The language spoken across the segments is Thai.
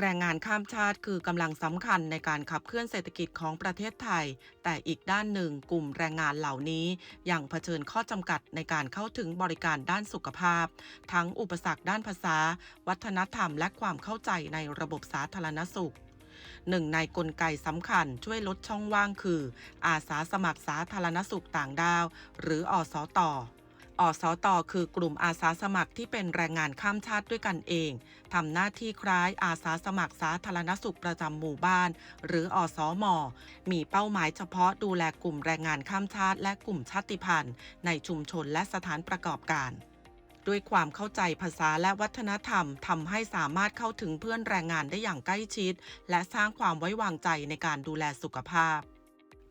แรงงานข้ามชาติคือกำลังสำคัญในการขับเคลื่อนเศรษฐกิจของประเทศไทย แต่อีกด้านหนึ่งกลุ่มแรงงานเหล่านี้ยังเผชิญข้อจำกัดในการเข้าถึงบริการด้านสุขภาพ ทั้งอุปสรรคด้านภาษา วัฒนธรรม และความเข้าใจในระบบสาธารณสุขหนึ่งในกลไกสำคัญช่วยลดช่องว่างคือ อาสาสมัครสาธารณสุขต่างด้าว หรืออสตอ อสตคือกลุ่มอาสาสมัครที่เป็นแรงงานข้ามชาติด้วยกันเองทำหน้าที่คล้ายอาสาสมัครสาธารณสุขประจำหมู่บ้าน หรืออสมมีเป้าหมายเฉพาะดูแลกลุ่มแรงงานข้ามชาติ และกลุ่มชาติพันธุ์ ในชุมชนและสถานประกอบการด้วยความเข้าใจภาษาและวัฒนธรรมทำให้สามารถเข้าถึงเพื่อนแรงงานได้อย่างใกล้ชิด และสร้างความไว้วางใจในการดูแลสุขภาพ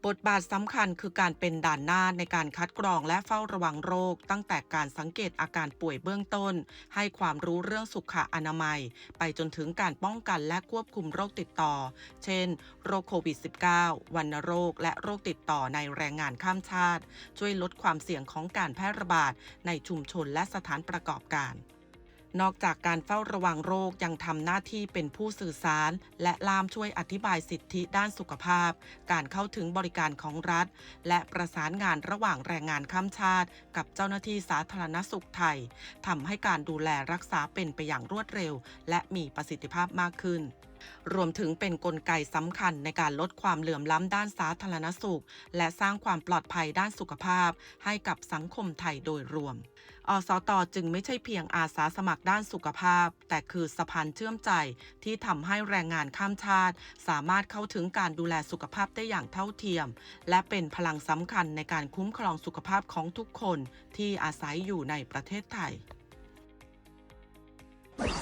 บทบาทสำคัญคือการเป็นด่านหน้าในการคัดกรองและเฝ้าระวังโรค ตั้งแต่การสังเกตอาการป่วยเบื้องต้น ให้ความรู้เรื่องสุขอนามัย ไปจนถึงการป้องกันและควบคุมโรคติดต่อ เช่น โรคโควิด -19 วัณโรค และโรคติดต่อในแรงงานข้ามชาติ ช่วยลดความเสี่ยงของการแพร่ระบาดในชุมชนและสถานประกอบการ นอกจากการเฝ้าระวังโรคยังทำหน้าที่เป็นผู้สื่อสาร และล่ามช่วยอธิบายสิทธิด้านสุขภาพ การเข้าถึงบริการของรัฐ และประสานงานระหว่างแรงงานข้ามชาติ กับเจ้าหน้าที่สาธารณสุขไทยทำให้การดูแลรักษาเป็นไปอย่างรวดเร็ว และมีประสิทธิภาพมากขึ้น รวมถึงเป็นนกลไกสำคัญในการลดความเหลื่อมล้ำด้านสาธารณสุข และสร้างความปลอดภัยด้านสุขภาพ ให้กับสังคมไทยโดยรวม อสตจึงไม่ใช่เพียงอาสาสมัครด้านสุขภาพ แต่คือสะพานเชื่อมใจที่ทำให้แรงงานข้ามชาติ สามารถเข้าถึงการดูแลสุขภาพได้อย่างเท่าเทียม และเป็นพลังสำคัญในการคุ้มครองสุขภาพของทุกคนที่อาศัยอยู่ในประเทศไทย